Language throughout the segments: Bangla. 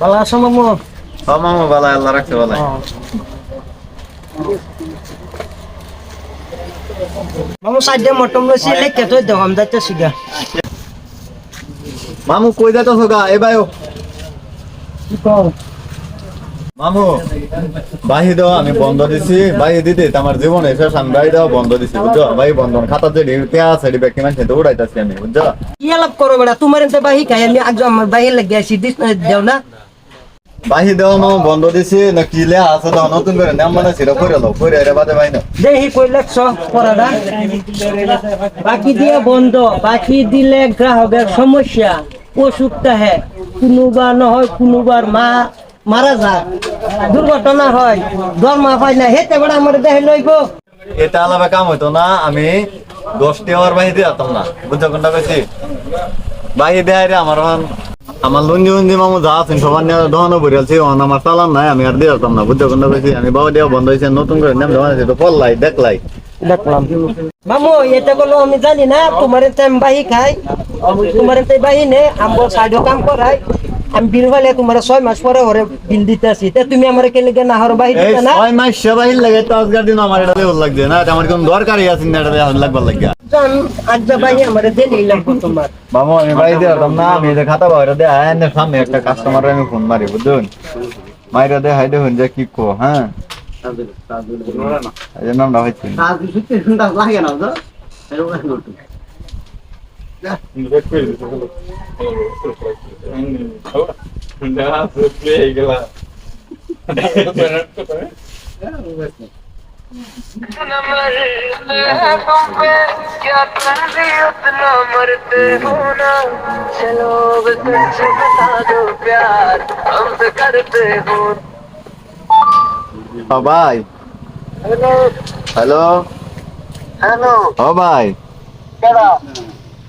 ভালো আছো মামু? ও মামু বালা আল্লাহ রাখছে বালা মামু সাইডে মটম লইছি লেখকে তো দেখাম যাইতে শিগা মামু কই যাইতেছো গা এ বায়ো। কি কও? মামু বাহি দাও আমি বন্ধ দিছি। বাহি দিতে আমার জীবনে আমি বাহি দাও বন্ধ দিছি বুঝছ? বাহি বন্ধন খাতা যে আছে কি তো উড়াইতাছি আমি বুঝছ? কি আলাপ করো তোমার এতে বাহি খাই আমি আজ আমার বাহি লাগে আসি দিস না দেও না। বাহি দাও মামু বন্ধ দিছি না কি লে আছে দাও নতুন করে নাম মানে সেটা করে দাও করে এর বাদে বাই না দেহি কই লেখছ পড়াটা বাকি দিয়ে বন্ধ বাকি দিলে গ্রাহকের সমস্যা। ওষুধটা হে কোনোবার নহয় কোনোবার মা মারা যায়। দুর্ঘটনা হয় দরমা পাই না হেতে বেড়া আমার দেহে লইব এটা আলাদা কাম হইতো না আমি দশটি আমার বাহি দিয়ে যেতাম না বুঝছ কোনটা বেশি বাহি দেয় রে আমার আমার লুঙ্গি উঙ্গি মামু যা আছেন সবার নিয়ে দহনও বরিয়ালছি অন আমার চালান নাই আমি আর দিয়ে যেতাম না বুঝছ কোনটা বেশি আমি বাবা দেওয়া বন্ধ হয়েছে নতুন করে নাম আছে তো পড়লাই দেখলাই দেখলাম। মামু এটা বলো আমি জানি না তোমার আমি বাহি খাই তোমার বাহি নে আমার সাইডে কাম করাই। আমি বীরবালে তোমার ছয় মাস পরে ওরে বিল দিতে আসি তুমি আমার কেলে গে না বাহির না? ছয় মাস সবাই লাগে তো আজকার দিন আমার এটা দেওয়ার লাগছে না আমার কোন দরকারই আছে না এটা দেওয়ার লাগবার লাগবে জান আজ যা ভাই আমার দেনই লাগবে তোমার আমি ভাই দিতাম না আমি এটা খাতা বাইরে দে আয় না সামনে একটা কাস্টমার আমি ফোন মারি বুঝুন মাইরা দে হাইডে হন যা কি কো হ্যাঁ তাহলে তাহলে चलो बस तुझसे बता दो प्यार हमसे करते हो ও ভাই हेलो হ্যালো हेलो ও ভাই केड़ा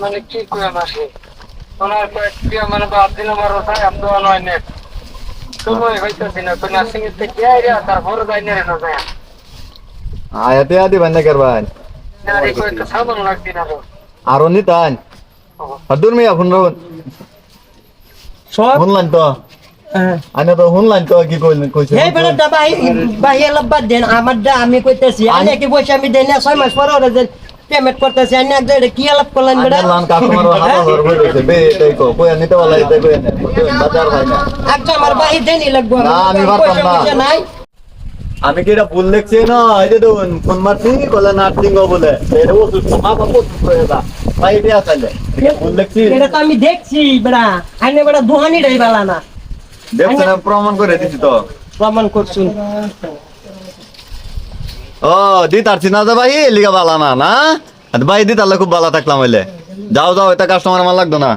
মানে কি করে মাসে ওনার কয়েকটি মানে বাদ দিন আমার ওঠায় আমি তো নয় নেট। সময় হইতেছি না তো নার্সিং এর থেকে আইরা তারপরে যাই না রেনো যায়। আয়া টিয়া দিবেন না করবান নারী কয়েকটা সাবান লাগবে না আরও নিতান হাদুর মিয়া ফোন রোন সব? শুনলাম তো। হ্যাঁ। আনে তো কি কইলেন কইছে এই বেড়াটা বাহি বাহি বাদ দেন আমার আমি কইতেছি আমি কি বসে আমি দেন ছয় মাস পরে ওরা পেমেন্ট করতেছি আমি এক জায়গায় কি আলাপ করলেন আনে লান কাস্টমার বইছে বে এটাই কো কই নিতে বলা কই না বাজার হয় না। আচ্ছা আমার বাহি দেনি লাগবো না, আমি পারতাম না। আমি কি এটা ভুল লিখছি না এই যে দেখুন ফোন মারছি বলে নার্সিং বলে। এটা মা করে দা ভাই এটা আসলে ভুল লিখছি এটা তো আমি দেখছি বেড়া আইনে বেড়া দোহানি না। দেখছেন আমি প্রমাণ করে দিছি তো। প্রমাণ করছুন ও, দি তার চিনা যা ভাই লিগা বালা না না? ভাই, দি তাহলে খুব ভালো থাকলাম হইলে। যাও যাও, এটা কাস্টমার আমার লাগতো না।